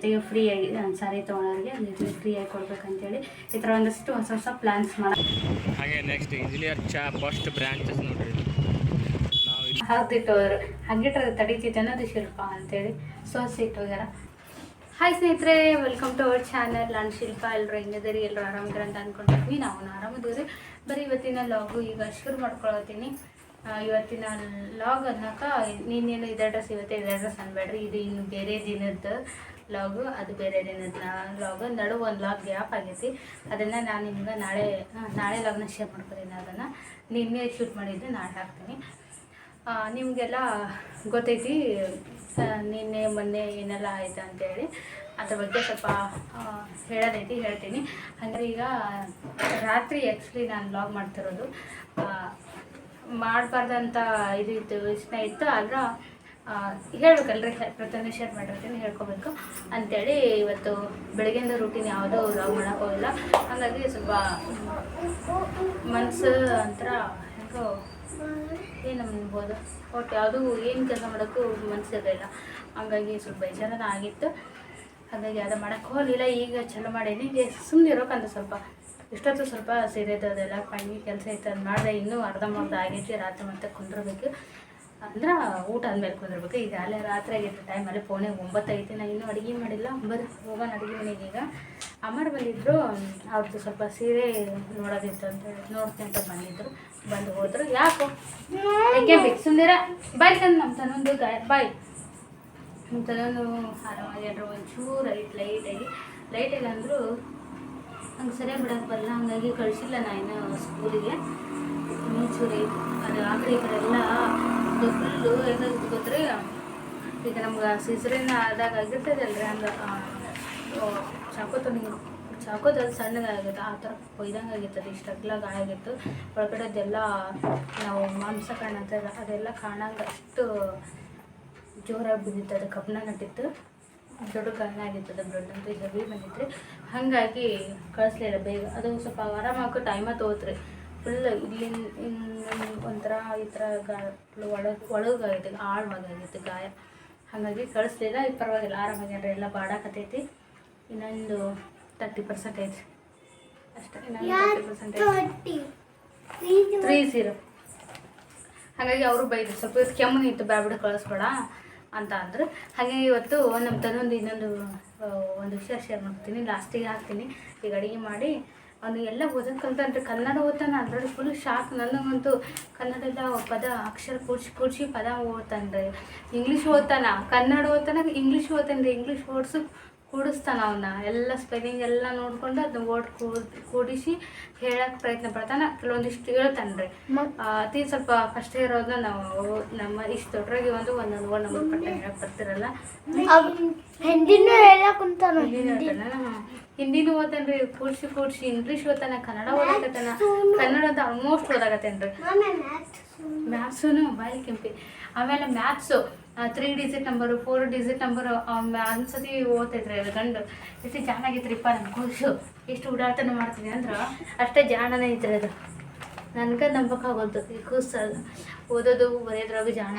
ಜೊತೆಗೆ ಆಗಿ ಸಾರಿ ತೊಗೊಳೋರಿಗೆ ಜೊತೆಗೆ ಫ್ರೀಯಾಗಿ ಕೊಡ್ಬೇಕಂತೇಳಿ ಈ ಥರ ಒಂದಷ್ಟು ಹೊಸ ಹೊಸ ಪ್ಲ್ಯಾನ್ಸ್ ಮಾಡಿ ಹಾಗೆ ನೆಕ್ಸ್ಟ್ ಇಂಜಿನಿಯರ್ ಚಾ ಫಸ್ಟ್ ನೋಡ್ರಿ. ತಡೀತೈತೆ ಅನ್ನೋದು ಶಿಲ್ಪ ಅಂತೇಳಿ. ಸೋಸಿ ಇಟ್ಟೋಗ್ಯಾರ ಹಾಯ್ ಸ್ನೇಹಿತರೆ ವೆಲ್ಕಮ್ ಟು ಅವರ್ ಚಾನಲ್ ನಾನು ಶಿಲ್ಪ. ಎಲ್ಲರೂ ಹೆಂಗಿದ್ದೀರಿ? ಎಲ್ಲರೂ ಆರಾಮಿದ್ರೆ ಅಂತ ಅಂದ್ಕೊಂಡಿದ್ವಿ ನಾವು ಆರಾಮಿದ್ದೀವಿ. ಬರೀ ಇವತ್ತಿನ ಲಾಗು ಈಗ ಶುರು ಮಾಡ್ಕೊಳತ್ತೀನಿ. ಇವತ್ತಿನ ಲಾಗ್ ಅನ್ನೋಕೆ ನೀನೇನು ಇದೇ ಡ್ರೆಸ್ ಇವತ್ತೇ ಇದೇ ಡ್ರೆಸ್ ಅನ್ಬೇಡ್ರಿ. ಇದು ಇನ್ನು ಬೇರೆ ದಿನದ ಲಾಗು ಅದು ಬೇರೆ ಲಾಗ್ ಲಾಗು ನಡು ಒಂದು ಲಾಗ್ ಗ್ಯಾಪ್ ಆಗೈತಿ. ಅದನ್ನು ನಾನು ನಿಮ್ಗೆ ನಾಳೆ ನಾಳೆ ಲಾಗ್ನ ಶೇರ್ ಮಾಡ್ಕೊತೀನಿ ಅದನ್ನು. ನಿನ್ನೆ ಶೂಟ್ ಮಾಡಿದ್ದು, ನಾಳೆ ಹಾಕ್ತೀನಿ. ನಿಮಗೆಲ್ಲ ಗೊತ್ತೈತಿ ನಿನ್ನೆ, ಮೊನ್ನೆ ಏನೆಲ್ಲ ಆಯಿತು ಅಂತೇಳಿ. ಅದ್ರ ಬಗ್ಗೆ ಸ್ವಲ್ಪ ಹೇಳೋದೈತಿ, ಹೇಳ್ತೀನಿ. ಅಂದರೆ ಈಗ ರಾತ್ರಿ ಆ್ಯಕ್ಚುಲಿ ನಾನು ಬ್ಲಾಗ್ ಮಾಡ್ತಿರೋದು ಮಾಡಬಾರ್ದಂತ ಇದು ಇತ್ತು, ಇಷ್ಟ ಇತ್ತು, ಆದ್ರೆ ಹೇಳ್ಬೇಕಲ್ರಿ? ಪ್ರತಿಯೊಂದು ಶೇರ್ ಮಾಡಿರ್ತೀನಿ, ಹೇಳ್ಕೊಬೇಕು. ಅಂತೇಳಿ ಇವತ್ತು ಬೆಳಗ್ಗೆಯಿಂದ ರೂಟೀನ್ ಯಾವುದೂ ಮಾಡೋಕೆ ಹೋಗಿಲ್ಲ ಹಾಗಾಗಿ ಸ್ವಲ್ಪ ಮನಸ್ಸು ಒಂಥರ ಹೆಂಗೋ ಏನು ಅನ್ಬೋದು. ಒಟ್ಟು ಯಾವುದೂ ಏನು ಕೆಲಸ ಮಾಡೋಕ್ಕೂ ಮನಸ್ಸಿರಲಿಲ್ಲ ಹಂಗಾಗಿ ಸ್ವಲ್ಪ ಬೇಜಾರನ ಆಗಿತ್ತು. ಹಾಗಾಗಿ ಅದು ಮಾಡೋಕೆ ಹೋಗಲಿಲ್ಲ. ಈಗ ಚಲೋ ಮಾಡೀನಿ. ಸುಮ್ಮನೆ ಇರೋಕಂತ ಸ್ವಲ್ಪ. ಇಷ್ಟೊತ್ತು ಸ್ವಲ್ಪ ಸೀರೆದು ಅದೆಲ್ಲ ಪಂಗಿ ಕೆಲಸ ಇತ್ತು, ಅದು ಮಾಡಿದೆ ಇನ್ನೂ ಅರ್ಧಂಬರ್ಧ ಆಗೈತಿ ರಾತ್ರಿ ಮತ್ತೆ ಕುಂದಿರ್ಬೇಕು. ಅಂದ್ರೆ ಊಟ ಅಂದ್ಮೇಲೆ ಕುಂದಿರ್ಬೇಕು ಈಗ ಅಲ್ಲೇ ರಾತ್ರಿ ಆಗಿತ್ತು ಟೈಮ್ ಅಲ್ಲೇ ಫೋನಿಗೆ ಒಂಬತ್ತೈತಿ ನಾನು ಇನ್ನೂ ಅಡುಗೆ ಮಾಡಿಲ್ಲ, ಒಂಬತ್ತು ಹೋಗೋಣ ಅಡುಗೆ ಮನೆಗೆ ಈಗ. ಅಮ್ಮರು ಬಂದಿದ್ರು ಅವ್ರದ್ದು ಸ್ವಲ್ಪ ಸೀರೆ ನೋಡೋದಿತ್ತು ಅಂತ ಹೇಳಿ ನೋಡ್ತೀನಿ ಅಂತ ಬಂದಿದ್ರು. ಬಂದು ಹೋದ್ರು, ಯಾಕೋ? ಯಾಕೆ ಬೇಕು ಸುಮ್ಮನೆ ಬಾಯ್ ತಂದು ನಮ್ಮ ತನ್ನೊಂದು ಗಾಯ, ಬಾಯ್. ನಮ್ಮ ತನ್ನೊಂದು ಆರಾಮಾಗಿ ಅಂದ್ರೆ ಒಂಚೂರು ಐಟ್ ಲೈಟಾಗಿ ಲೈಟ್ ಇಲ್ಲ ಅಂದರೂ ಹಂಗೆ ಸರಿಯಾಗಿ ಬಿಡೋಕ್ಕೆ ಬರಲ್ಲ, ಹಂಗಾಗಿ ಕಳಿಸಿಲ್ಲ ನಾನು ಸ್ಕೂಲಿಗೆ ಐತಿ ಅದು ಆ ಕಡೆ ಈ ಕಡೆ ಎಲ್ಲ ಫುಲ್ಲು ಏನಾಗುತ್ತೆ ಗೊತ್ತ್ರಿ ಈಗ ನಮ್ಗೆ ಸಿಸರಿನ ಆದಾಗ ಆಗಿರ್ತದಲ್ರಿ ಹಂಗೆ ಚಾಕು ತೊಗೊಂಡು ಚಾಕೋದಲ್ಲಿ ಸಣ್ಣಗಾಗುತ್ತೆ ಆ ಥರ ಕೊಯ್ದಂಗೆ ಆಗಿತ್ತು ಇಷ್ಟು ಅಗ್ಲ ಗಾಯ ಆಗಿತ್ತು. ಒಳಗಡೆದೆಲ್ಲ ನಾವು ಮಾಂಸ ಕಾಣತ್ತೆ ಅದೆಲ್ಲ ಕಾಣಂಗೆ ಅಷ್ಟು ಜೋರಾಗಿ ಬಿದ್ದಿತ್ತು ಅದು ಕಬ್ಬನ ನಟ್ಟಿತ್ತು. ದೊಡ್ಡ ಗಾಯ ಆಗಿತ್ತು, ಅದು ಬ್ಲಡ್ ಅಂತ ಹೆವಿ ಬಂದಿತ್ತು ರೀ. ಹಾಗಾಗಿ ಕಳಿಸ್ಲಿಲ್ಲ ಬೇಗ. ಅದು ಸ್ವಲ್ಪ ಆರಾಮಾಗೋ ಟೈಮ ತೊಗೋತ್ರಿ. ಫುಲ್ ಇಲ್ಲಿ ಒಂಥರ ಈ ಥರ ಗಾ ಒಳಗೆ ಒಳಗಾಗೈತೆ ಆಗೈತೆ ಗಾಯ. ಹಾಗಾಗಿ ಕಳಿಸ್ಲಿಲ್ಲ ಈಗ ಪರವಾಗಿಲ್ಲ ಆರಾಮಾಗ್ಯಾರ ಎಲ್ಲ ಬಾಡಾಕತೈತಿ. ಇನ್ನೊಂದು ತರ್ಟಿ ಪರ್ಸೆಂಟ್ ಐತಿ ಅಷ್ಟೇ ಇನ್ನೊಂದು ತರ್ಟಿ ಪರ್ಸೆಂಟ್ ತ್ರೀ ಝೀರೋ ಹಾಗಾಗಿ ಅವರು ಬೈದ್ರು ಸ್ವಲ್ಪ ಕೆಮ್ಮು ಇತ್ತು ಬ್ಯಾಬಿಡ ಕಳಿಸ್ಬೇಡ ಅಂತ ಅಂದರು. ಹಾಗೆ ಇವತ್ತು ನಮ್ಮ ತನ್ನೊಂದು ಇನ್ನೊಂದು ಒಂದು ವಿಷಯ ಶೇರ್ ಮಾಡ್ತೀನಿ. ಲಾಸ್ಟಿಗೆ ಹಾಕ್ತೀನಿ. ಈಗ ಅಡುಗೆ ಮಾಡಿ ಅವನು ಎಲ್ಲ ಓದೋದು ಕಲ್ತಾನ್ರಿ ಕನ್ನಡ ಓದ್ತಾನೆ, ಅದರಲ್ಲಿ ಫುಲ್ ಶಾಕ್ ನನಗಂತೂ ಕನ್ನಡದ ಪದ ಅಕ್ಷರ ಕೂಡ್ಸಿ ಕೂಡ್ಸಿ ಪದ ಓದ್ತಾನ್ರಿ. ಇಂಗ್ಲೀಷ್ ಓದ್ತಾನ, ಕನ್ನಡ ಓದ್ತಾನ ಇಂಗ್ಲೀಷ್ ಓದ್ತಾನೆ ರೀ ಇಂಗ್ಲೀಷ್ ಓಡ್ಸು ಕೂಡಿಸ್ತಾನ ಅವನ್ನ ಎಲ್ಲ ಸ್ಪೆಲ್ಲಿಂಗ್ ಎಲ್ಲ ನೋಡ್ಕೊಂಡು ಅದನ್ನ ವರ್ಡ್ ಕೂಡಿಸಿ ಹೇಳಕ್ಕೆ ಪ್ರಯತ್ನ ಪಡ್ತಾನೆ. ಕೆಲವೊಂದಿಷ್ಟು ಹೇಳ್ತಾನೆ ರೀ. ಅತಿ ಸ್ವಲ್ಪ ಕಷ್ಟ ಇರೋದನ್ನ ನಾವು ನಮ್ಮ ಇಷ್ಟು ದೊಡ್ಡರಾಗಿ ಒಂದು ಒಂದೊಂದು ವರ್ಡ್ ನಮ್ಮ ಪಟ್ಟ ಹೇಳಕ್ ಬರ್ತಿರಲ್ಲ. ಹಿಂದಿನೂ ಹೇಳಕ್ ಕುಂತಾನ. ಹಿಂದಿನೂ ಹೇಳ್ತಾನ. ರೀ. ಓದ್ತಾನ್ರಿ ಕೂಡ್ಸಿ ಕೂಡ್ಸಿ ಇಂಗ್ಲೀಷ್ ಓದ್ತಾನ ಕನ್ನಡ ಓದಾಕತ್ತಾನ ಕನ್ನಡ ಅಂತ ಆಲ್ಮೋಸ್ಟ್ ಓದಾಕತ್ತೇನ್ರಿ ಮ್ಯಾಥ್ಸೂನು ಬಾಯಿ ಕೆಂಪಿ. ಆಮೇಲೆ maths three digit number four digit number ಅನ್ಸತಿ ಅದು ಗಂಡು. ಎಷ್ಟು ಜಾನಾಗಿತ್ರಿಪ್ಪ ನನ್ನ ಖುಷು ಎಷ್ಟು ಉಡಾಟನ ಮಾಡ್ತೀನಿ ಅಂದ್ರೆ ಅಷ್ಟೇ ಜಾಣನೇ ಐತ್ರಿ ಅದು. ನನಗೆ ನಂಬಕ್ಕಾಗೋದು. ಈ ಕೂಸ ಓದೋದು ಬರೆಯೋದ್ರಾಗ ಜಾಣ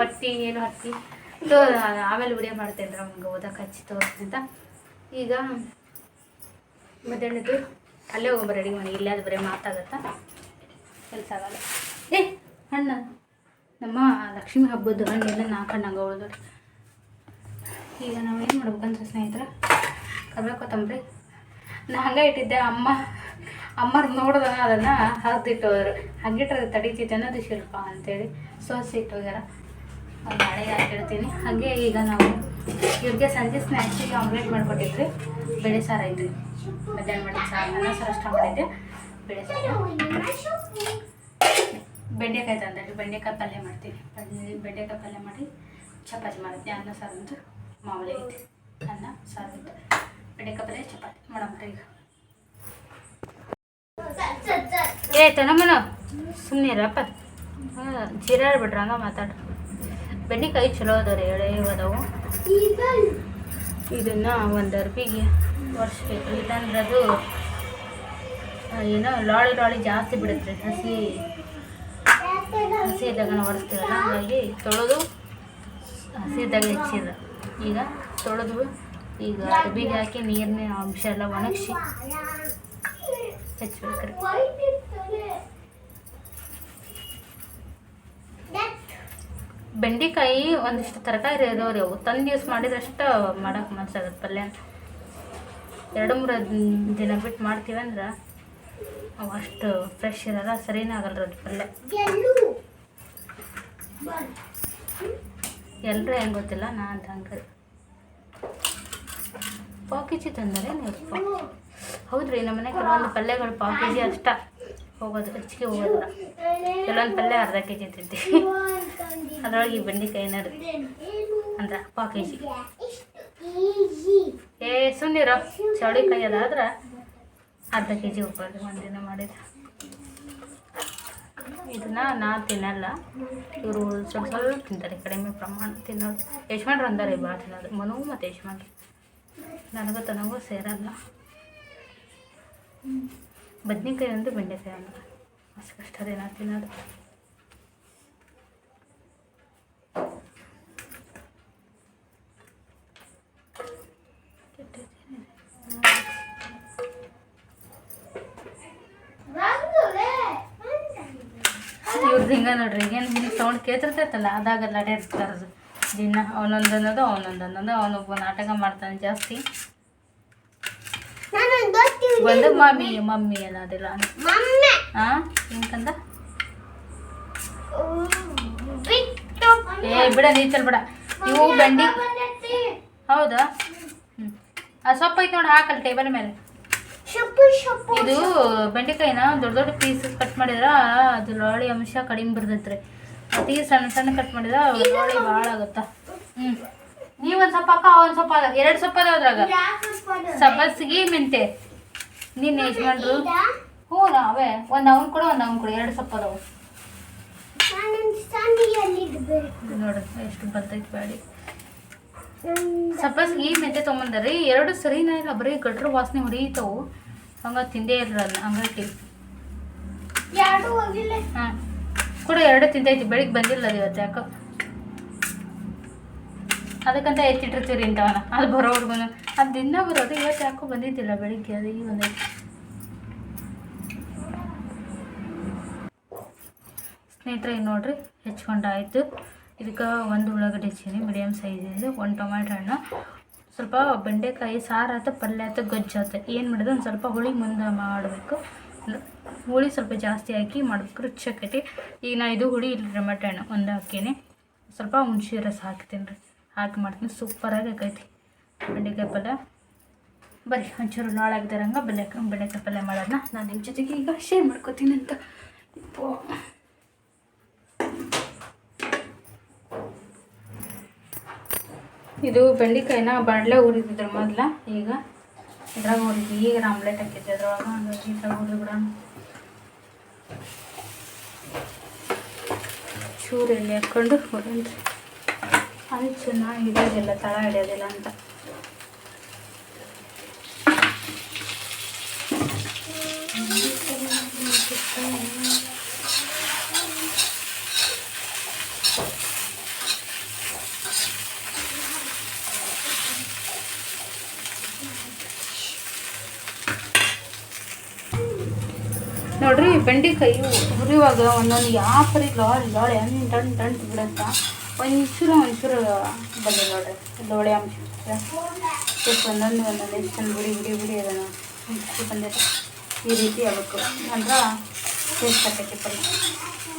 ಹೊಟ್ಟಿ ಏನು ಹತ್ತಿ? ತೋ ಆಮೇಲೆ ವಿಡಿಯೋ ಮಾಡ್ತೇನೆ ಅವ್ನಿಗೆ ಓದಕ್ಕೆ ಹಚ್ಚಿ ತೋರಿಸ್ತೀನಿ ಅಂತ. ಈಗ ಮಧ್ಯಾಹ್ನದ್ದು ಅಲ್ಲೇ ಹೋಗ್ಬರ ಅಡಿಗೆ ಮನೆ ಇಲ್ಲೇ ಅದು ಬರೀ ಮಾತಾಗತ್ತಾ? ಕೆಲಸ ಆಗಲ್ಲ. ಏ ಹಣ್ಣು ನಮ್ಮ ಲಕ್ಷ್ಮಿ ಹಬ್ಬದ ಹಣ್ಣೆಲ್ಲ ನಾಲ್ಕು ಹಣ್ಣಂಗೆ ಉಳಿದು ಈಗ ನಾವು ಏನು ಮಾಡ್ಬೇಕಂದ್ರೆ ಸ್ನೇಹಿತರ, ಕರ್ಬೇವು ಕೊತ್ತಂಬರಿ. ನಾ ಹಂಗೆ ಇಟ್ಟಿದ್ದೆ, ಅಮ್ಮ, ಅಮ್ಮರ್ ನೋಡಿದ ಅದನ್ನು ಹರಿದಿಟ್ಟೋದ್ರು ಹಂಗಿಟ್ರೆ ತಡಿತೈತೆ ಅನ್ನೋದು ಶಿಲ್ಪ ಅಂತೇಳಿ ಸೋಸಿ ಇಟ್ಟೋಗ್ಯಾರ ಅವ್ರು ನಾಳೆ ಹಾಕಿಡ್ತೀನಿ ಹಾಗೆ ಈಗ ನಾವು ಇವ್ರಿಗೆ ಸಂಜೆ ಸ್ನ್ಯಾಕ್ಸಿಗೆ ಆಮ್ಲೆಟ್ ಮಾಡಿಕೊಟ್ಟಿದ್ರಿ ಬೇಳೆ ಸಾರು ಐತ್ರಿ ಮಧ್ಯಾಹ್ನ ಮಾಡಿದ ಸಾರು, ಅನ್ನ ಸಾರು ಅಷ್ಟ ಮಾಡಿದ್ದೆ. ಬೇಳೆ ಸಾರು. ಬೆಂಡೆಕಾಯಿ ತಂದಲ್ಲಿ ಬೆಂಡೆಕಾಯಿ ಪಲ್ಯ ಮಾಡ್ತೀನಿ ಬೆಂಡೆ- ಬೆಂಡೆಕಾಯಿ ಪಲ್ಯ ಮಾಡಿ ಚಪಾತಿ ಮಾಡ್ತೀನಿ ಅನ್ನ, ಸಾರು ಅಂತ ಮಾಮೂಲಿ ಐತಿ. ಅನ್ನ, ಸಾರು ಅಂತ ಬೆಂಡೆಕಾಯಿ ಪಲ್ಯ, ಚಪಾತಿ. ಮಾಡೋಣ ಈಗ. ಏ, ತನಮ್ಮನ. ಸುಮ್ಮನೆ ಇರಪ್ಪ ಜೀರಾಡ್ಬಿಟ್ರ ಹಂಗ ಮಾತಾಡ್ರಿ ಬೆಂಡೆಕಾಯಿ ಚಲೋ ಅದಾವ್ರಿ, ಎಳೆ ಅದಾವು. ಇದನ್ನ ಒಂದು ಅರ್ಬಿಗೆ ವರ್ಷಕ್ಕೆ ಇಲ್ಲಾಂದ್ರೆ ಅದು ಏನೋ ಲಾಳಿ ಲಾಳಿ ಜಾಸ್ತಿ ಬಿಡುತ್ತೆ, ಹಸಿ. ಹಸಿ ಇದ್ದಾಗ ನಾವು ಒರೆಸ್ತೀವಲ್ಲ, ಹಾಗಾಗಿ ತೊಳೆದು ಹಸಿ ಇದ್ದಾಗ ಹೆಚ್ಚಿದ. ಈಗ ತೊಳೆದು ಈಗ ಅರ್ಬಿಗೆ ಹಾಕಿ ನೀರಿನ ಅಂಶ ಎಲ್ಲ ಒಣಗಿಸಿ. ಹೆಚ್ಚಬೇಕ್ರಿ ಬೆಂಡೆಕಾಯಿ ಒಂದಿಷ್ಟು ತರಕಾರಿ ಇದಾವ್ರಿ ಅವು. ತಂದು ಯೂಸ್ ಮಾಡಿದ್ರಷ್ಟ ಮಾಡಕ್ಕೆ ಮನ್ಸಾಗತ್ತೆ ಪಲ್ಯ. ಎರಡು ಮೂರು ದಿನ ಬಿಟ್ಟು ಮಾಡ್ತೀವಿ ಅಂದ್ರೆ ಅವು ಅಷ್ಟು ಫ್ರೆಶ್ ಇರಲ್ಲ ಸರಿನೇ ಆಗಲ್ಲ ಅದು ಪಲ್ಯ ಎಲ್ಲರೂ ಹೆಂಗೆ ಗೊತ್ತಿಲ್ಲ ನಾನು ಅಂತ ಹಂಗೆ ಪಾವ್ ಕೆ ಜಿ ತಂದರೆ ನೀವು ಹೌದ್ರಿ ನಮ್ಮ ಮನೆ ಕೆಲವೊಂದು ಪಲ್ಯಗಳು ಪಾವ್ ಕೆ ಜಿ ಅಷ್ಟ. ಹೋಗೋದು ಹೆಚ್ಚಿಗೆ ಹೋಗೋದಿಲ್ಲ. ಕೆಲವೊಂದು ಪಲ್ಯ ಅರ್ಧ ಕೆ ಜಿ ತಿಂತೀವಿ ಅದ್ರೊಳಗೆ ಈ ಬೆಂಡೆಕಾಯಿ ಏನಾರು ಅಂದ್ರೆ ಪಾವ್ ಕೆ ಜಿ ಏ ಸುಮ್ಮನಿರೋ ಚೌಳಿಕಾಯಿ ಅದಾದ್ರೆ ಅರ್ಧ ಕೆ ಜಿ ಹೋಗೋದು ಒಂದಿನ ಮಾಡಿದ. ಇದನ್ನ ನಾ ತಿನ್ನಲ್ಲ. ಇವರು ಸ್ವಲ್ಪ ಸ್ವಲ್ಪ ತಿಂತಾರೆ, ಕಡಿಮೆ ಪ್ರಮಾಣ ತಿನ್ನೋದು. ಯಜಮಾನ್ರು ಅಂದಾರೆ ಭಾಳ ತಿನ್ನೋದು. ಮನು ಮತ್ತು ಯಜಮಾನ್ರು. ನನಗೂ ತನಗೂ ಸೇರಲ್ಲ. ಬದ್ನಿಕಾಯಿ ಒಂದು ಬೆಂಡೆಕಾಯಿ ಅಂದ್ರೆ ಅಷ್ಟು ಕಷ್ಟ ತಿನ್ನೋದು. ಇವ್ರದ್ದು ಹಿಂಗೆ ನೋಡ್ರಿ ಏನು ಹಿಂಗೆ ಸೌಂಡ್ ಕೇಳ್ತಿರ್ತೈತಲ್ಲ ಅದಾಗಲ್ಲ ಅದು ದಿನ ಅವನೊಂದು ಅನ್ನೋದು ಅವನೊಂದು ಅನ್ನೋದು ಅವನೊಬ್ಬ ನಾಟಕ ಮಾಡ್ತಾನೆ ಜಾಸ್ತಿ. ಒಂದು ಮಮ್ಮಿ ಮಮ್ಮಿ ಅನ್ನೋದಿಲ್ಲ. ಹಾಂ ಹಿಂಗಂದ ಏ ಬಿಡ ನೀಚಲ್ ಬಿಡ. ಇವು ಬಂಡಿ ಹೌದಾ? ಹ್ಞೂ ಆ ಸೊಪ್ಪು ಐತೆ ನೋಡಿ ಹಾಕಲ್ಲ ಟೇಬಲ್ ಮೇಲೆ. ಇದು ಬೆಂಡೆಕಾಯಿನ? ದೊಡ್ಡ ದೊಡ್ಡ ಪೀಸ್ ಕಟ್ ಮಾಡಿದ್ರ ಅದು ಲೋಳಿ ಅಂಶ ಕಡಿಮೆ ಬರ್ತೈತ್ರಿ. ಅತಿ ಸಣ್ಣ ಸಣ್ಣ ಕಟ್ ಮಾಡಿದ್ರ ಲೋಳಿ ಭಾಳ ಆಗುತ್ತಾ. ಹ್ಮ್. ನೀವ್ ಒಂದ್ ಸ್ವಲ್ಪ ಒಂದು ಸ್ವಲ್ಪ ಎರಡು ಸೊಪ್ಪು ಅದಾವ ಅದ್ರಾಗ. ಸಬ್ಬಸ್ಗಿ ಮೆಂತೆ ನಿನ್ನ ಯಜಮಾನ್ರು. ಹ್ಞೂ ಅವೇ. ಒಂದ್ ಅವನ್ ಕೊಡು ಒಂದ್ ಅವನ್ ಕೊಡು. ಎರಡು ಸೊಪ್ಪು ಅದಾವ. ನೋಡ್ರಿ ನೋಡು ಎಷ್ಟು ಬರ್ತೈತಿ ಬ್ಯಾಡಿ ಸಬ್ಬಸ್ಗಿ ಮೆಂತೆ ತೊಗೊಂಬಂದಾರಿ. ಎರಡು ಸರಿನ ಇಲ್ಲ? ಬರೀ ಗಟ್ರ ವಾಸನೆ ಹೊಡಿತಾವು. ಹಂಗ ತಿಂದೇ ಇರಲ್ಲ ಹಂಗಾಗಿ ಹಾಂ. ಕೂಡ ಎರಡು ತಿಂತೈತಿ ಬೆಳಿಗ್ಗೆ ಬಂದಿಲ್ಲ ಅದು ಇವತ್ತು ಯಾಕೋ. ಅದಕ್ಕಂತ ಎತ್ತಿಟ್ಟಿರ್ತೀವಿ ಇಂಥವನ ಅದು ಬರೋವರೆಗೂ ಅದು ದಿನ ಬರೋದು ಇವತ್ತು ಯಾಕೋ ಬಂದಿದ್ದಿಲ್ಲ ಬೆಳಿಗ್ಗೆ ಅದು ಈ ಒಂದು. ಸ್ನೇಹಿತರೆ ನೋಡ್ರಿ ಹೆಚ್ಕೊಂಡಾಯ್ತು. ಇದಕ್ಕೆ ಒಂದು ಉಳ್ಳಾಗಡ್ಡಿ ಚೀನಿ ಮೀಡಿಯಮ್ ಸೈಜಿಂದು ಒಂದು ಟೊಮ್ಯಾಟೊ ಹಣ್ಣು. ಸ್ವಲ್ಪ ಬೆಂಡೆಕಾಯಿ ಸಾರು ಆಯ್ತು, ಪಲ್ಯ ಆಯ್ತು, ಗೊಜ್ಜು ಆಯ್ತು. ಏನು ಮಾಡಿದ್ರೆ ಒಂದು ಸ್ವಲ್ಪ ಹುಳಿ ಮುಂದೆ ಮಾಡಬೇಕು. ಹುಳಿ ಸ್ವಲ್ಪ ಜಾಸ್ತಿ ಹಾಕಿ ಮಾಡಬೇಕು. ರುಚಿ ಆಕೈತಿ ಈಗ ನಾ ಇದು ಹುಳಿ, ಇಲ್ಲ ಟೊಮೆಟೊ ಹಣ್ಣು ಒಂದು ಹಾಕೀನಿ. ಸ್ವಲ್ಪ ಹುಣ್ಸೆ ರಸ ಹಾಕ್ತೀನಿ ರೀ. ಹಾಕಿ ಮಾಡ್ತೀನಿ. ಸೂಪರಾಗಿ ಆಕೈತಿ. ಬೆಂಡೆಕಾಯಿ ಪಲ್ಯ. ಬರೀ ಒಂಚೂರು ನಾಳಾಗ್ದಿರಂಗ ಬೆಂಡೆಕಾಯಿ ಬೆಂಡೆಕಾಯಿ ಪಲ್ಯ ಮಾಡೋದನ್ನ ನಾನು ನಿಮ್ಮ ಜೊತೆಗೆ ಈಗ ಶೇರ್ ಮಾಡ್ಕೋತೀನಿ ಅಂತ. ಇದು ಬೆಂಡೆಕಾಯಿನ ಬಾಣಲೆ ಉರಿದಿದ್ರು ಮೊದಲ, ಈಗ ಇದ್ರಾಗ ಹುರಿದ್ವಿ ಈಗ ಆಮ್ಲೆಟ್ ಹಾಕಿದ್ದೆ ಅದ್ರೊಳಗೆ ಹಂಗಾಗಿ ಇದ್ರಾಗ ಉರಿ ಬಿಡೋಣ. ಚೂರು ಎಣ್ಣೆ ಹಾಕ್ಕೊಂಡು ಹೊರನ್ರಿ ಅದು ಚೆನ್ನಾಗಿ ಹಿಡಿಯೋದಿಲ್ಲ ತಳ ಹಿಡಿಯೋದಿಲ್ಲ ಅಂತ ನೋಡ್ರಿ ಬೆಂಡೆಕಾಯಿ ಹುರಿಯುವಾಗ ಒಂದೊಂದು ಯಾವ ಪರಿ ಲಾಳಿ ಲಾಳಿ ಹಣ್ಣು ಟಣ್ ಟಣ್ ಬಿಡುತ್ತ? ಒಂಚೂರು ಒಂಚೂರು ಬಂದಿದೆ ನೋಡ್ರಿ. ಲೋಳೆ ಅಂಶ ಒಂದೊಂದು ಒಂದೊಂದು ಎಷ್ಟು ಬಿಡಿ ಬಿಡಿ ಬಿಡಿ ಅದನ್ನು ಬಂದಿದೆ ಈ ರೀತಿ ಆಗಬೇಕು. ಅಂದ್ರೆ ಟೇಸ್ಟ್ ಆಕೈತಿ ಪಲ್ಯ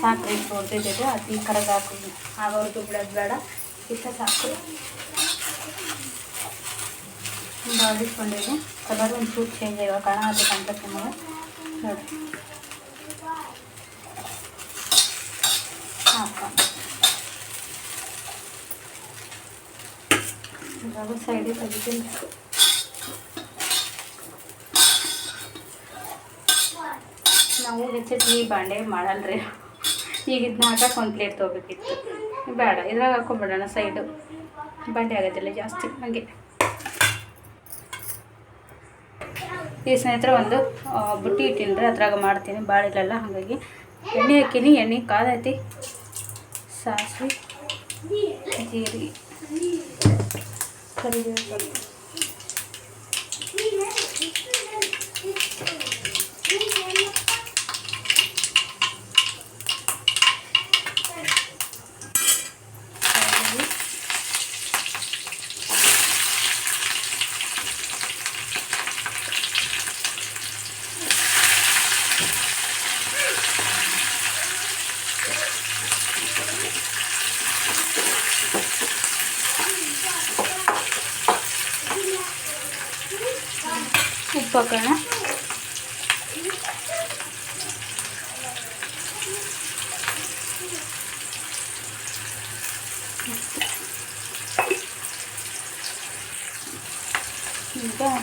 ಸಾಕು ರೀ ಹೊಡ್ದಿದ್ದೆ ಅತಿ ಕರಗ ಹಾಕಿ. ಆಗೋರ್ಗು ಬಿಡೋದು ಬೇಡ. ಇಷ್ಟ ಸಾಕು. ಬಾಡಿಸ್ಕೊಂಡಿದೆ ಕಲರ್ ಒಂಚೂರು ಚೇಂಜ್ ಆಗ ಕಾಣ ನಿಮಗೆ. ನೋಡಿ ಇವಾಗ ಸೈಡಿಗೆ ತೆಗಿತೀನಿ. ನಾವು ಹೆಚ್ಚೆಚ್ಚು ಬಾಂಡೆ ಮಾಡಲ್ರಿ. ಈಗ ಇದನ್ನ ಹಾಕಕ್ಕೆ ಒಂದು ಪ್ಲೇಟ್ ತೊಗೋಬೇಕಿತ್ತು. ಬೇಡ, ಇದ್ರಾಗ ಹಾಕೊಂಬಿಡೋಣ ಸೈಡು ಬಾಂಡೆ ಆಗೋದಿಲ್ಲ, ಜಾಸ್ತಿ ಹಾಗೆ. ಈ ಸ್ನೇಹಿತರೆ ಒಂದು ಬುಟ್ಟಿ ಇಟ್ಟೀನಿ ರೀ ಅದ್ರಾಗ ಮಾಡ್ತೀನಿ. ಭಾಳ ಇಲ್ಲಲ್ಲ, ಹಾಗಾಗಿ. ಎಣ್ಣೆ ಹಾಕಿನಿ, ಎಣ್ಣೆ ಕಾದೈತಿ ಸಾಸಿವೆ ಜೀರಿಗೆ ಕರಿಬೇವು ಸ್ವಲ್ಪ ಕರಿಬೇವು. ഉപ്പൊക്കെ ഇപ്പം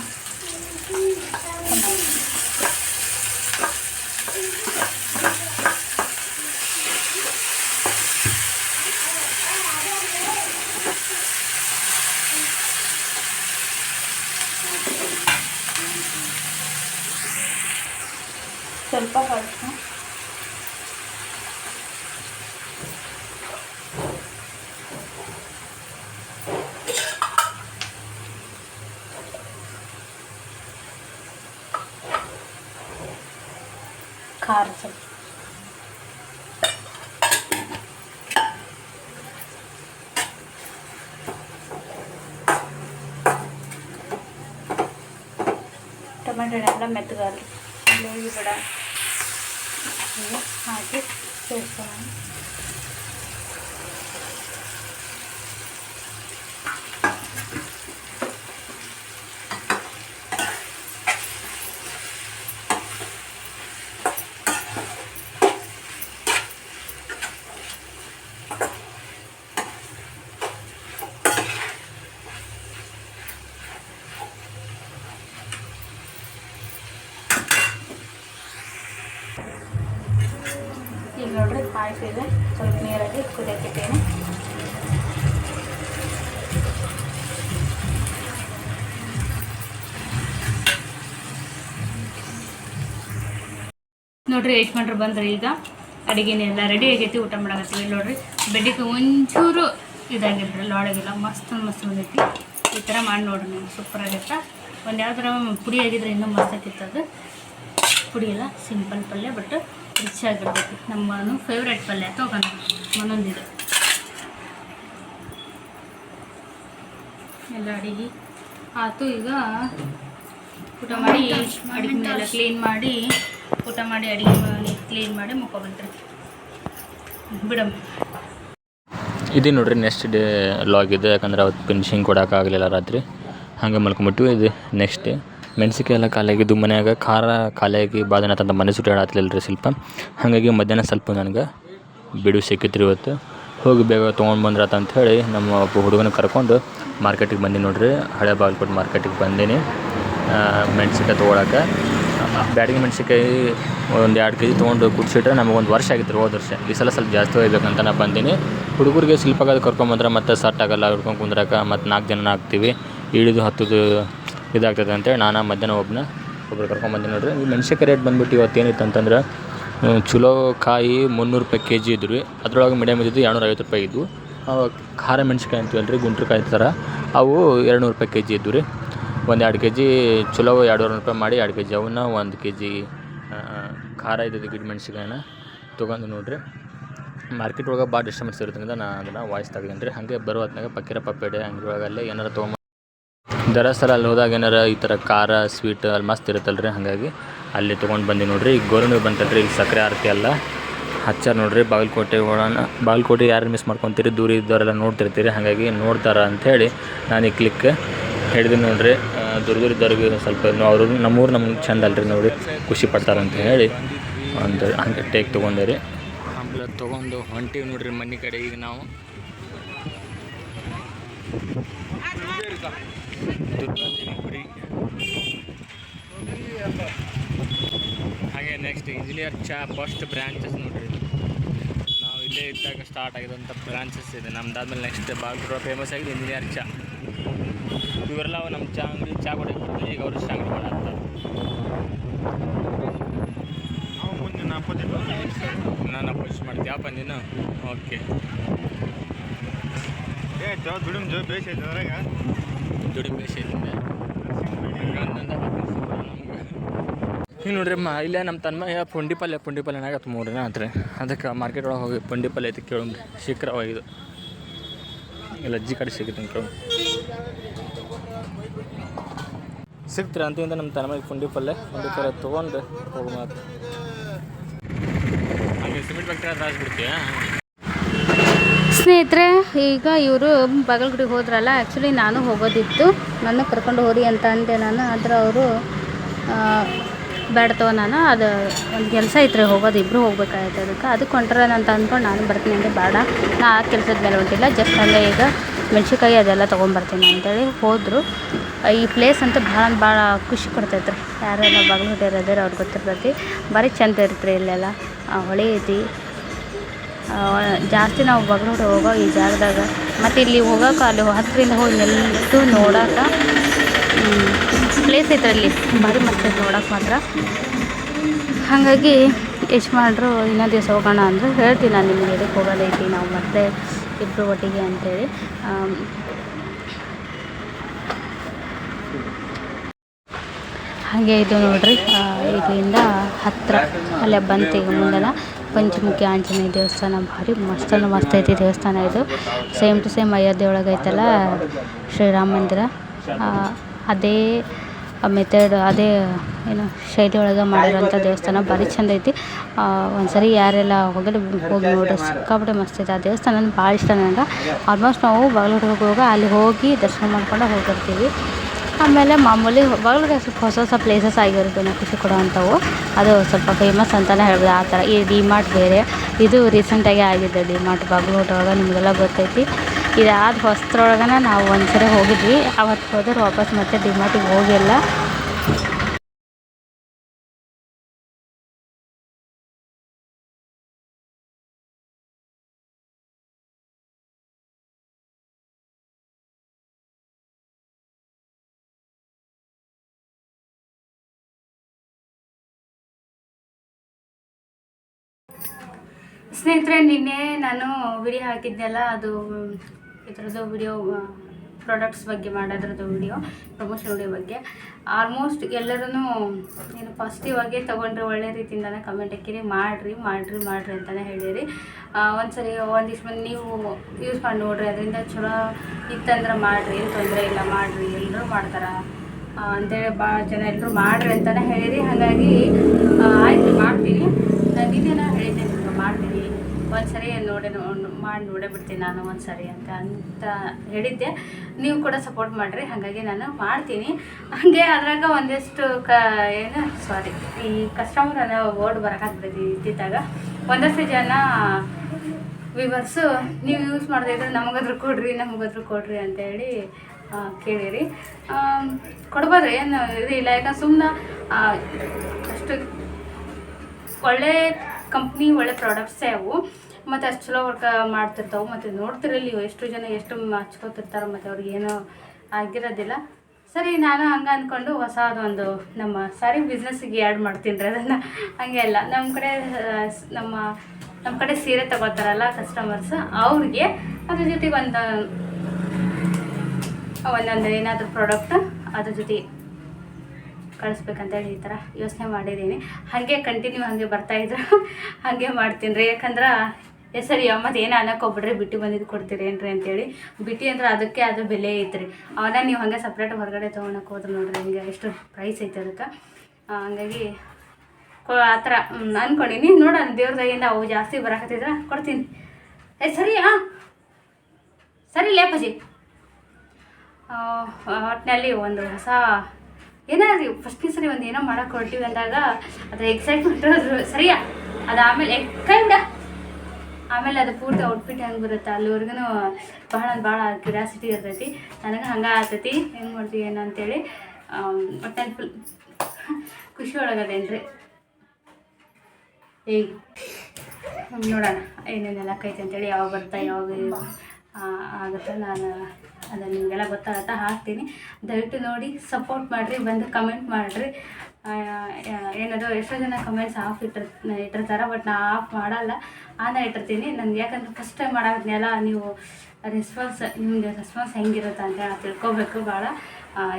ಸ್ವಲ್ಪ ಅರಿಶಿನ ಖಾರ ಸ್ವಲ್ಪ. ಟೊಮೆಟೊ ಎಲ್ಲ ಮೆತ್ತಗಾಗಲಿ ಬೆಳ್ಳುಳ್ಳಿ ಬೇಡ. ಇವು ಹಾಕಿ ಸೇರಿಸೋಣ ನೋಡ್ರಿ ಮಾಡ್ರಿ ಬಂದ್ರಿ ಈಗ ಅಡಿಗೆನೆಲ್ಲ ರೆಡಿ ಆಗೈತಿ, ಊಟ ಮಾಡಕತ್ತೀವಿ. ಇಲ್ಲಿ ನೋಡ್ರಿ, ಬೆಡ್ಡಿಗೆ ಒಂಚೂರು ಇದಾಗಿಲ್ರಿ ಲೋಳಗಿಲ್ಲ ಮಸ್ತ್ ಮಸ್ತ್ ಬಂದೈತಿ. ಈ ಥರ ಮಾಡಿ ನೋಡ್ರಿ ನೀವು ಸೂಪರ್ ಆಗೈತೆ? ಒಂದು ಯಾವ್ದಾರ ಪುಡಿ ಆಗಿದ್ರೆ ಇನ್ನೂ ಮಸ್ತ್ ಅದು. ಪುಡಿ ಎಲ್ಲ ಸಿಂಪಲ್ ಪಲ್ಯ ಬಟ್ ರಿಚ್ ಆಗಿರ್ತೈತಿ ನಮ್ಮ ಫೇವ್ರೇಟ್ ಪಲ್ಯ ತೊಗೊಂಡು ಒಂದೊಂದಿದೆ ಎಲ್ಲ ಅಡಿಗೆ ಆತು ಈಗ ಊಟ ಮಾಡಿ, ಅಡಿಗೆ ಮೇಲೆ ಕ್ಲೀನ್ ಮಾಡಿ ಊಟ ಮಾಡಿ, ಅಡಿಗೆ ಮಾಡಿ ಕ್ಲೀನ್ ಮಾಡಿ ಮುಕ್ಕೊಬಂತ್ರಿ ಬಿಡಮ್ಮ. ಇದು ನೋಡ್ರಿ ನೆಕ್ಸ್ಟ್ ಡೇ ಲಾಗ್ ಇದೆ, ಯಾಕಂದ್ರೆ ಅವತ್ತು ಫಿನಿಶಿಂಗ್ ಆಗಲಿಲ್ಲ ರಾತ್ರಿ. ಹಾಗೆ ಮಲ್ಕೊಂಬಿಟ್ಟು ಇದು ನೆಕ್ಸ್ಟ್ ಡೇ ಮೆಣಸಿಕಾಯಿ ಎಲ್ಲ ಖಾಲಿಯಾಗಿದ್ದು ಮನ್ಯಾಗ ಖಾರ ಖಾಲಿಯಾಗಿ ತಂದ ಮನೆ ಸುಟ್ಟಾಡತ್ತಿಲ್ಲ ರೀ ಸ್ವಲ್ಪ. ಹಾಗಾಗಿ ಮಧ್ಯಾಹ್ನ ಸ್ವಲ್ಪ ನನಗೆ ಬಿಡು ಸಿಕ್ಕಿತ್ರಿ ಇವತ್ತು. ಹೋಗಿ ಬೇಗ ತೊಗೊಂಡು ಬಂದ್ರಾತ ಅಂತ ಹೇಳಿ ನಮ್ಮ ಹುಡುಗನ ಕರ್ಕೊಂಡು ಮಾರ್ಕೆಟಿಗೆ ಬಂದೀನಿ ನೋಡ್ರಿ. ಹಳೆ ಬಾಗಲಕೋಟೆ ಮಾರ್ಕೆಟಿಗೆ ಬಂದೀನಿ. ಮೆಣಸಿಕಾಯಿ ತೊಗೊಳಕ್ಕೆ. ಬ್ಯಾಡಗಿ ಮೆಣಸಿನ್ಕಾಯಿ ಒಂದು ಎರಡು ಕೆ ಜಿ ತೊಗೊಂಡು ಕುದಿಸಿಟ್ರೆ ನಮಗೊಂದು ವರ್ಷ ಆಗಿತ್ತು ಹೋದ ವರ್ಷ. ಈ ಸಲ ಸ್ವಲ್ಪ ಜಾಸ್ತಿ ಒಯ್ಬೇಕಂತ ನಾ ಬಂದೀನಿ. ಹುಡುಗರಿಗೆ ಶಿಲ್ಪಗಾದ ಕರ್ಕೊಂಬಂದ್ರೆ ಮತ್ತೆ ಸಟ್ ಆಗಲ್ಲ, ಹಿಡ್ಕೊಂಡು ಕುಂದ್ರಕ ಮತ್ತು ನಾಲ್ಕು ಜನ ಹಾಕ್ತೀವಿ ಇಳಿದು ಹತ್ತದು ಇದಾಗ್ತದೆ ಅಂತೇಳಿ ನಾನು ಮಧ್ಯಾಹ್ನ ಒಬ್ಬನ ಒಬ್ರು ಕರ್ಕೊಂಬಂದಿನಿ ನೋಡ್ರಿ. ಈ ಮೆಣಸಿನ್ಕಾಯಿ ರೇಟ್ ಬಂದ್ಬಿಟ್ಟು ಇವತ್ತು ಏನಿತ್ತು ಅಂತಂದ್ರೆ ಚಲೋ ಕಾಯಿ ಮುನ್ನೂರು ರೂಪಾಯಿ ಕೆ ಜಿ ಇದ್ರಿ ಅದರೊಳಗೆ ಮೀಡಿಯಮ್ ಇದ್ದಿದ್ದು ಐವತ್ತು ರೂಪಾಯಿ ಇದ್ವು. ಖಾರ ಮೆಣಸಿನ್ಕಾಯಿ ಅಂತೀವಲ್ಲ ರೀ ಗುಂಟ್ರಕಾಯಿ ಥರ ಅವು ಎರಡು ನೂರು ರೂಪಾಯಿ ಕೆ ಜಿ ಇದ್ವು ರೀ. ಒಂದು ಎರಡು ಕೆ ಜಿ ಚಲೋ ನೂರು ರೂಪಾಯಿ ಮಾಡಿ ಎರಡು ಕೆ ಜಿ ಅವನ್ನ, ಒಂದು ಕೆ ಜಿ ಖಾರ ಗಿಡ ಮೆಣಸಿನ್ಕಾಯಿನ ತೊಗೊಂಡು ನೋಡಿರಿ. ಮಾರ್ಕೆಟ್ ಒಳಗೆ ಭಾಳ ಡಿಸ್ಟರ್ಬೆನ್ಸ್ ಇರೋದ್ರಿಂದ ನಾನು ಅದನ್ನು ವಾಯ್ಸ್ ತೆಗ್ದೇನೆ ರೀ. ಹಾಗೆ ಬರೋ ಹೊತ್ನಾಗ ಪಕ್ಕಿರ ಪಪ್ಪೇಡೆ ಅಂಗಡಿ ಅಲ್ಲೇ ಏನಾರು ತೊಗೊಂಬ ದರಸಲ ಅಲ್ಲಿ ಹೋದಾಗ ಏನಾರ ಈ ಥರ ಖಾರ ಸ್ವೀಟ್ ಅಲ್ಲಿ ಮಸ್ತ್ ಇರುತ್ತಲ್ಲ ರೀ ಹಾಗಾಗಿ ಅಲ್ಲಿ ತೊಗೊಂಡು ಬಂದು ನೋಡಿರಿ. ಈಗ ಗೋರ್ಮೆ ಬಂತಲ್ರಿ. ಇಲ್ಲಿ ಸಕ್ಕರೆ ಆರತಿ ಎಲ್ಲ ಹಚ್ಚಾರ ನೋಡಿರಿ. ಬಾಗಲಕೋಟೆ ಒಳನ ಬಾಗಲಕೋಟೆ ಯಾರು ಮಿಸ್ ಮಾಡ್ಕೊತೀರಿ? ದೂರ ಇದ್ದವರೆಲ್ಲ ನೋಡ್ತಿರ್ತೀರಿ. ಹಾಗಾಗಿ ನೋಡ್ತಾರ ಅಂಥೇಳಿ ನಾನು ಈ ಕ್ಲಿಕ್ ಹಿಡಿದು ನೋಡ್ರಿ. ಆ, ದೂರ ದೂರ ಇದ್ದವ್ರಿಗೆ ಸ್ವಲ್ಪ ಅವರು ನಮ್ಮೂರು ನಮ್ಗೆ ಚಂದ ಅಲ್ರಿ ನೋಡಿ ಖುಷಿ ಪಡ್ತಾರೆ ಅಂತ ಹೇಳಿ ಒಂದು ಹಂಗೆ ಟೇಕ್ ತೊಗೊಂಡೆ ರೀ ಆಮೇಲೆ ತೊಗೊಂಡು ಹೊಂಟಿವಿ ನೋಡ್ರಿ ಮನೆ ಕಡೆ ಈಗ ನಾವು. ಹಾಗೆ ನೆಕ್ಸ್ಟ್ ಇಂಜಿನಿಯರ್ ಚಾ ಫಸ್ಟ್ ಬ್ರ್ಯಾಂಚಸ್ ನೋಡ್ರಿ. ನಾವು ಇಲ್ಲೇ ಇದ್ದಾಗ ಸ್ಟಾರ್ಟ್ ಆಗಿದಂಥ ಬ್ರಾಂಚಸ್ ಇದೆ. ನಮ್ದಾದ್ಮೇಲೆ ನೆಕ್ಸ್ಟ್ ಬಾಗಲಕೋಟೆ ಫೇಮಸ್ ಆಗಿದೆ ಇಂಜಿನಿಯರ್ ಚಾ. ಇವರೆಲ್ಲ ನಮ್ಮ ಚಾ ಅಂಗಡಿ ಚಾ ಕೊಡಕ್ಕೆ ಬರ್ತೀವಿ ಈಗ ಅವರು ಅಂಗಡಿ ಮಾಡತ್ತಾರೆ ನಾನು ಅಪೋಸ್ ಯಾಪ ನೀನು? ಓಕೆ ಏ ಜೋ ದುಡಿಮ್ ಜೋ ಬೇಸ್ ಐತೆ ಅದ್ರಾಗ. ಜೋಡಿ ಬೇಸ್ ಈಗ ನೋಡ್ರಿ ನೋಡ್ರಿಮ್ಮ ಇಲ್ಲೇ ನಮ್ಮ ತನ್ಮ ಪುಂಡಿ ಪಲ್ಯ ಪುಂಡಿ ಪಲ್ಯ ಆಗತ್ತೆ ಮೂರು ದಿನ ಆತ್ರಿ. ಅದಕ್ಕೆ ಮಾರ್ಕೆಟ್ ಒಳಗೆ ಹೋಗಿ ಪುಂಡಿ ಪಲ್ಯ ಐತಿ ಕೇಳೋಣ ಶೀಘ್ರವ ಇದು. ಇಲ್ಲ ಅಜ್ಜಿ ಕಡೆ ಸಿಗುತ್ತೆ ಅಂತ ಸಿಗ್ತೀರ? ಅಂತಿಂದ ನಮ್ಮ ತನ್ಮಯ ಪುಂಡಿ ಪಲ್ಯ ಪುಂಡಿ ಪಲ್ಯ ತೊಗೊಂಡು ಹೋಗಿ ಮಾತು ಸ್ನೇಹಿತರೆ, ಈಗ ಇವರು ಬಾಗಲಗುಡಿಗೆ ಹೋದ್ರಲ್ಲ ಆ್ಯಕ್ಚುಲಿ ನಾನು ಹೋಗೋದಿತ್ತು. ನನ್ನ ಕರ್ಕೊಂಡು ಹೋರಿ ಅಂತ ಅಂದೆ ನಾನು, ಆದರೆ ಅವರು ಬೇಡತವ ನಾನು ಅದು ಒಂದು ಕೆಲಸ ಐತ್ರಿ ಹೋಗೋದು ಇಬ್ಬರು ಹೋಗ್ಬೇಕಾಗೈತೆ ಅದಕ್ಕೆ. ಅದಕ್ಕೆ ಹೊಂಟ್ರೆ ಅಂತ ಅಂದ್ಕೊಂಡು ನಾನು ಬರ್ತೀನಿ ಅಂದರೆ ಬೇಡ. ನಾ ಆ ಕೆಲಸದ ಮೇಲೆ ಹೊಂಟಿಲ್ಲ ಜಸ್ಟ್ ಹಂಗೆ ಈಗ ಮೆಣ್ಸಿನ್ಕಾಯಿ ಅದೆಲ್ಲ ತೊಗೊಂಬರ್ತೀನಿ ಅಂತೇಳಿ ಹೋದರು. ಈ ಪ್ಲೇಸ್ ಅಂತೂ ಭಾಳ ಭಾಳ ಖುಷಿ ಕೊಡ್ತೈತ್ರಿ. ಯಾರೆಲ್ಲ ಬಾಗಲಗುಡಿ ಇರೋದಾರ ಅವ್ರಿಗೆ ಗೊತ್ತಿರ್ತೈತಿ. ಭಾರಿ ಚಂದ ಇರುತ್ತೆ ಇಲ್ಲೆಲ್ಲ. ಹೊಳೆ ಐತಿ. ಜಾಸ್ತಿ ನಾವು ಬಗಲೋಡಿ ಹೋಗೋ ಈ ಜಾಗದಾಗ. ಮತ್ತು ಇಲ್ಲಿ ಹೋಗೋಕೆ ಅಲ್ಲಿ ಹತ್ತರಿಂದ ಹೋಗಿ ನಿಲ್ತು ನೋಡೋಕೆ ಪ್ಲೇಸ್ ಐತೆ ಅಲ್ಲಿ. ಭಾರಿ ಮಸ್ತ್ ನೋಡೋಕೆ ಮಾತ್ರ. ಹಾಗಾಗಿ ಎಷ್ಟು ಮಾಡ್ರು ಇನ್ನೊಂದು ದಿವಸ ಹೋಗೋಣ ಅಂದ್ರೆ. ಹೇಳ್ತೀನಿ ನಾನು ನಿಮಗೆ ಎದಕ್ಕೆ ಹೋಗೋದೈತಿ ನಾವು ಮತ್ತೆ ಇಬ್ಬರು ಒಟ್ಟಿಗೆ ಅಂತೇಳಿ. ಹಾಗೆ ಇದು ನೋಡ್ರಿ. ಇಲ್ಲಿಂದ ಹತ್ತಿರ ಅಲ್ಲೇ ಬಂತು ಈಗ ಮುಂದೆನ ಪಂಚಮುಖಿ ಆಂಜನೇಯ ದೇವಸ್ಥಾನ. ಭಾರಿ ಮಸ್ತ್ ಅಂದ್ರೆ ಮಸ್ತ್ ಐತಿ ದೇವಸ್ಥಾನ ಇದು. ಸೇಮ್ ಟು ಸೇಮ್ ಅಯೋಧ್ಯೆ ಒಳಗೆ ಐತಲ್ಲ ಶ್ರೀರಾಮ ಮಂದಿರ. ಆ, ಮೆಥಡ್ ಅದೇ ಏನು ಶೈಲಿ ಒಳಗೆ ಮಾಡಿರೋಂಥ ದೇವಸ್ಥಾನ ಭಾರಿ ಚಂದ ಐತಿ. ಒಂದ್ಸರಿ ಯಾರೆಲ್ಲ ಹೋಗಲಿ ಹೋಗಿ ನೋಡ್ರಿ. ಸಿಕ್ಕಾಪಟ್ಟೆ ಮಸ್ತ್ ಐತೆ. ಆ ದೇವಸ್ಥಾನ ಭಾಳ ಇಷ್ಟ ನನಗೆ ಆಲ್ಮೋಸ್ಟ್ ನಾವು ಬಾಗಲಕೋಟೆ ಹೋಗುವಾಗ ಅಲ್ಲಿ ಹೋಗಿ ದರ್ಶನ ಮಾಡ್ಕೊಂಡು ಹೋಗಿರ್ತೀವಿ. ಆಮೇಲೆ ಮಾಮೂಲಿ ಬಾಗಲಕೋಟೆ ಸ್ವಲ್ಪ ಹೊಸ ಹೊಸ ಪ್ಲೇಸಸ್ ಆಗಿರುತ್ತೆ ನಾವು ಖುಷಿ ಕೊಡೋವಂಥವು. ಅದು ಸ್ವಲ್ಪ ಫೇಮಸ್ ಅಂತಲೇ ಹೇಳ್ಬೋದು. ಆ ಥರ ಈ ಡಿ ಮಾರ್ಟ್ ಬೇರೆ. ಇದು ರೀಸೆಂಟಾಗಿ ಆಗಿದೆ ಡಿ ಮಾರ್ಟ್ ಬಾಗಲಕೋಟೆ ಒಳಗೆ ನಿಮಗೆಲ್ಲ ಗೊತ್ತೈತಿ. ಇದಾದ ಹೊಸ್ತ್ರೊಳಗನ ನಾವು ಒಂದ್ಸರಿ ಹೋಗಿದ್ವಿ. ಅವತ್ತು ಹೋದ್ರೆ ವಾಪಸ್ ಮತ್ತೆ ಡಿ ಮಾರ್ಟಿಗೆ ಹೋಗಿಲ್ಲ ಸ್ನೇಹಿತರೆ, ನಿನ್ನೆ ನಾನು ವಿಡಿಯೋ ಹಾಕಿದ್ದೆಲ್ಲ ಅದು ಇದ್ರದ್ದು ವಿಡಿಯೋ ಪ್ರಾಡಕ್ಟ್ಸ್ ಬಗ್ಗೆ ಮಾಡೋದ್ರದ್ದು ವಿಡಿಯೋ ಪ್ರಮೋಷನ್ ವಿಡಿಯೋ ಬಗ್ಗೆ. ಆಲ್ಮೋಸ್ಟ್ ಎಲ್ಲರೂ ಏನು ಪಾಸಿಟಿವ್ ಆಗಿ ತೊಗೊಂಡ್ರೆ ಒಳ್ಳೆ ರೀತಿಯಿಂದನೇ ಕಮೆಂಟ್ ಹಾಕಿರಿ. ಮಾಡಿರಿ ಮಾಡಿರಿ ಮಾಡಿರಿ ಅಂತಲೇ ಹೇಳಿರಿ. ಒಂದ್ಸರಿ ಒಂದಿಷ್ಟು ಮಂದಿ ನೀವು ಯೂಸ್ ಮಾಡಿ ನೋಡಿರಿ. ಅದರಿಂದ ಚಲೋ ಇತ್ತಂದ್ರೆ ಮಾಡಿರಿ, ಏನು ತೊಂದರೆ ಇಲ್ಲ, ಮಾಡಿರಿ. ಎಲ್ಲರೂ ಮಾಡ್ತಾರೆ. ಅಂತೇಳಿ ಭಾಳ ಜನ ಎಲ್ಲರೂ ಮಾಡಿರಿ ಅಂತಲೇ ಹೇಳಿರಿ. ಹಾಗಾಗಿ ಆಯ್ತು, ಮಾಡ್ತೀನಿ. ನಾನು ಹೇಳಿದ್ದೆ ಮಾಡ್ತೀನಿ. ಒಂದ್ಸರಿ ನೋಡಿ ಮಾಡಿ ನೋಡೇ ಬಿಡ್ತೀನಿ ನಾನು ಒಂದ್ಸರಿ ಅಂತ ಅಂತ ಹೇಳಿದ್ದೆ. ನೀವು ಕೂಡ ಸಪೋರ್ಟ್ ಮಾಡಿರಿ, ಹಾಗಾಗಿ ನಾನು ಮಾಡ್ತೀನಿ. ಹಾಗೆ ಅದ್ರಾಗ ಒಂದಿಷ್ಟು ಕ, ಏನು ಸಾರಿ ಈ ಕಸ್ಟಮರ್ ಅನ್ನೋ ವರ್ಡ್ ಬರೋಕ್ಕಾಗ್ತದೆ ಇದ್ದಿದ್ದಾಗ. ಒಂದಷ್ಟು ಜನ ವಿವರ್ಸು ನೀವು ಯೂಸ್ ಮಾಡದೇ ಇದ್ರೆ ನಮಗಾದ್ರೂ ಕೊಡ್ರಿ ನಮಗಾದ್ರೂ ಕೊಡ್ರಿ ಅಂತ ಹೇಳಿ ಕೇಳಿರಿ. ಕೊಡ್ಬೋದು ಏನು, ಇದು ಇಲ್ಲ, ಯಾಕಂದ್ರೆ ಸುಮ್ಮನೆ ಅಷ್ಟು ಒಳ್ಳೆ ಕಂಪ್ನಿ ಒಳ್ಳೆ ಪ್ರಾಡಕ್ಟ್ಸೇ ಅವು. ಮತ್ತು ಅಷ್ಟು ಚಲೋ ವರ್ಕ್ ಮಾಡ್ತಿರ್ತಾವೆ. ಮತ್ತು ನೋಡ್ತಿರಲಿ ಎಷ್ಟು ಜನ ಎಷ್ಟು ಹಚ್ಕೋತಿರ್ತಾರೆ ಮತ್ತು ಅವ್ರಿಗೆ ಏನೋ ಆಗಿರೋದಿಲ್ಲ. ಸರಿ, ನಾನು ಹಂಗೆ ಅಂದ್ಕೊಂಡು ಹೊಸದೊಂದು ನಮ್ಮ ಸಾರಿ ಬಿಸ್ನೆಸ್ಸಿಗೆ ಆ್ಯಡ್ ಮಾಡ್ತೀನಿ ರೀ ಅದನ್ನು. ಹಂಗೆ ಅಲ್ಲ ನಮ್ಮ ಕಡೆ, ನಮ್ಮ ನಮ್ಮ ಕಡೆ ಸೀರೆ ತಗೋತಾರಲ್ಲ ಕಸ್ಟಮರ್ಸ್ ಅವ್ರಿಗೆ ಅದ್ರ ಜೊತೆಗೆ ಒಂದು, ಒಂದೊಂದು ಏನಾದರೂ ಪ್ರಾಡಕ್ಟ್ ಅದ್ರ ಜೊತೆ ಕಳಿಸ್ಬೇಕಂತೇಳಿ ಈ ಥರ ಯೋಚನೆ ಮಾಡಿದ್ದೀನಿ. ಹಾಗೆ ಕಂಟಿನ್ಯೂ ಹಾಗೆ ಬರ್ತಾಯಿದ್ರು ಹಾಗೆ ಮಾಡ್ತೀನಿ ರೀ. ಯಾಕಂದ್ರೆ ಸರಿ ಮತ್ತು ಏನು ಅನ್ನಕ್ಕೆ ಹೋಗ್ಬಿಡ್ರಿ, ಬಿಟ್ಟು ಬಂದಿದ್ದು ಕೊಡ್ತೀರಿ ಏನ್ರಿ ಅಂತೇಳಿ. ಬಿಟ್ಟು ಅಂದ್ರೆ ಅದಕ್ಕೆ ಅದು ಬೆಲೆ ಐತ್ರಿ. ಅವನ್ನ ನೀವು ಹಾಗೆ ಸಪ್ರೇಟ್ ಹೊರಗಡೆ ತೊಗೊಳಕ್ಕೆ ಹೋದ್ರೆ ನೋಡ್ರಿ ಹಿಂಗೆ ಎಷ್ಟು ಪ್ರೈಸ್ ಐತೆ ಅದಕ್ಕೆ. ಹಂಗಾಗಿ ಆ ಥರ ಅಂದ್ಕೊಂಡೀನಿ ನೋಡೋಣ ದೇವ್ರದಾಗಿಂದ ಅವು ಜಾಸ್ತಿ ಬರಕತ್ತಿದ್ರೆ ಕೊಡ್ತೀನಿ. ಏ ಸರಿ ಹಾಂ ಸರಿ ಲೇಪಜಿ ಒಟ್ಟಿನಲ್ಲಿ ಒಂದು ಹೊಸ ಏನಾದ್ರೂ ಫಸ್ಟ್ ಸರಿ ಒಂದು ಏನೋ ಮಾಡೋಕೆ ಹೊರಟಿವಿ ಅಂದಾಗ ಅದ್ರ ಎಕ್ಸೈಟ್ಮೆಂಟ್ ಸರಿಯಾ? ಅದು ಆಮೇಲೆ ಕೈಂಡ ಆಮೇಲೆ ಅದು ಪೂರ್ತಿ ಔಟ್ಫಿಟ್ ಹೆಂಗೆ ಬರುತ್ತೆ? ಅಲ್ಲಿವರೆಗೂ ಭಾಳ ಭಾಳ ಕ್ಯೂರಿಯಾಸಿಟಿ ಇರ್ತೈತಿ. ನನಗೆ ಹಂಗೆ ಆಗ್ತೈತಿ. ಹೆಂಗೆ ಮಾಡ್ತೀವಿ ಏನು ಅಂತೇಳಿ. ಒಟ್ಟಲ್ಲಿ ಫುಲ್ ಖುಷಿ ಒಳಗದೇನ್ರಿ? ಈಗ ನೋಡೋಣ. ಏನೇನೆಲ್ಲ ಕೈತೆ ಅಂತೇಳಿ ಯಾವಾಗ ಬರ್ತಾ, ಯಾವಾಗ ಆಗುತ್ತೆ? ನಾನು ಅದನ್ನು ನಿಮಗೆಲ್ಲ ಗೊತ್ತಾಗತ್ತಾ ಹಾಕ್ತೀನಿ. ದಯವಿಟ್ಟು ನೋಡಿ ಸಪೋರ್ಟ್ ಮಾಡಿರಿ, ಬಂದು ಕಮೆಂಟ್ ಮಾಡಿರಿ. ಏನದು, ಎಷ್ಟೋ ಜನ ಕಮೆಂಟ್ಸ್ ಆಫ್ ಇಟ್ಟಿರ್ ಇಟ್ಟಿರ್ತಾರೆ ಬಟ್ ನಾ ಆಫ್ ಮಾಡಲ್ಲ. ಆನ ಇಟ್ಟಿರ್ತೀನಿ. ನನಗೆ ಯಾಕಂದ್ರೆ ಫಸ್ಟ್ ಟೈಮ್ ಮಾಡಾಕತ್ನಲ್ಲ ನೀವು ರೆಸ್ಪಾನ್ಸ್ ನಿಮಗೆ ರೆಸ್ಪಾನ್ಸ್ ಹೆಂಗಿರುತ್ತೆ ಅಂತ ತಿಳ್ಕೊಬೇಕು ಭಾಳ.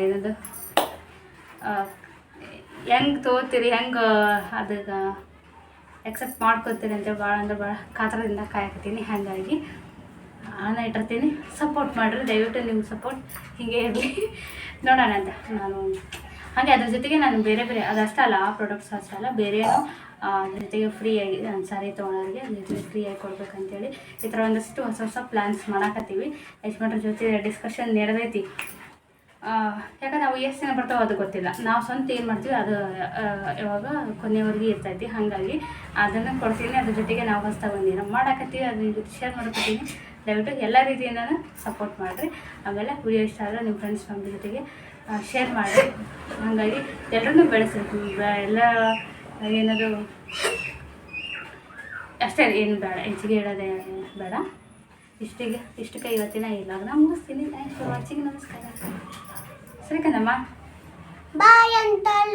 ಏನದು ಹೆಂಗೆ ತೊಗೋತೀರಿ, ಹೆಂಗೆ ಅದಕ್ಕೆ ಎಕ್ಸೆಪ್ಟ್ ಮಾಡ್ಕೋತೀರಿ ಅಂತೇಳಿ ಭಾಳ ಅಂದ್ರೆ ಭಾಳ ಕಾತರದಿಂದ ಕಾಯಕತ್ತೀನಿ ಹಾಗಾಗಿ ಆನ ಇಟ್ಟಿರ್ತೀನಿ ಸಪೋರ್ಟ್ ಮಾಡಿರಿ, ದಯವಿಟ್ಟು ನಿಮ್ಮ ಸಪೋರ್ಟ್ ಹೀಗೆ ಇರಲಿ. ನೋಡೋಣ ಅಂತ. ನಾನು ಹಾಗೆ ಅದ್ರ ಜೊತೆಗೆ ನಾನು ಬೇರೆ ಬೇರೆ ಅದಷ್ಟೇ ಅಲ್ಲ, ಆ ಪ್ರಾಡಕ್ಟ್ಸ್ ಅಷ್ಟೇ ಅಲ್ಲ, ಬೇರೆ ಅದ್ರ ಜೊತೆಗೆ ಫ್ರೀಯಾಗಿ ನಾನು ಸಾರಿ ತೊಗೊಳೋರಿಗೆ ಅದ್ರ ಜೊತೆಗೆ ಫ್ರೀಯಾಗಿ ಕೊಡ್ಬೇಕಂತೇಳಿ ಈ ಥರ ಒಂದಷ್ಟು ಹೊಸ ಹೊಸ ಪ್ಲ್ಯಾನ್ಸ್ ಮಾಡಾಕತ್ತೀವಿ. ಯಜಮಾನ್ರ ಜೊತೆ ಡಿಸ್ಕಷನ್ ನಡೆದೈತಿ ಯಾಕಂದ್ರೆ ನಾವು ಎಷ್ಟು ಜನ ಬರ್ತಾವೋ ಅದು ಗೊತ್ತಿಲ್ಲ. ನಾವು ಸ್ವಂತ ಏನು ಮಾಡ್ತೀವಿ, ಅದು ಯಾವಾಗ ಕೊನೆಯವರೆಗೆ ಇರ್ತೈತಿ. ಹಾಗಾಗಿ ಅದನ್ನು ಕೊಡ್ತೀನಿ. ಅದ್ರ ಜೊತೆಗೆ ನಾವು ಹೊಸ ಬಂದಿರೋ ಮಾಡಾಕತ್ತೀವಿ. ಅದ್ರ ಜೊತೆ ಶೇರ್ ಮಾಡ್ಕೊತೀನಿ ದಯವಿಟ್ಟು ಎಲ್ಲ ರೀತಿಯಿಂದ ಸಪೋರ್ಟ್ ಮಾಡಿರಿ. ಆಮೇಲೆ ವಿಡಿಯೋ ಇಷ್ಟ ಆದರೆ ನಿಮ್ಮ ಫ್ರೆಂಡ್ಸ್ ಫ್ಯಾಮಿಲಿ ಜೊತೆಗೆ ಶೇರ್ ಮಾಡಿ ಹಾಗಾಗಿ ಎಲ್ಲರನ್ನೂ ಬೆಳೆಸಿರ್ತೀವಿ ಎಲ್ಲ ಏನದು ಅಷ್ಟೇ ಏನು ಬೇಡ. ಹೆಚ್ಚಿಗೆ ಹೇಳೋದೇ ಬೇಡ. ಇಷ್ಟಿಗೆ, ಇಷ್ಟಕ್ಕೆ ಇವತ್ತಿನ ಇಲ್ಲ ನಾನು ಮುಗಿಸ್ತೀನಿ. ಥ್ಯಾಂಕ್ಸ್ ಫಾರ್ ವಾಚಿಂಗ್ ನಮಸ್ಕಾರ. ಸರಿ ಕಣಮ್ಮ ಬಾಯ್ ಅಂಕಲ್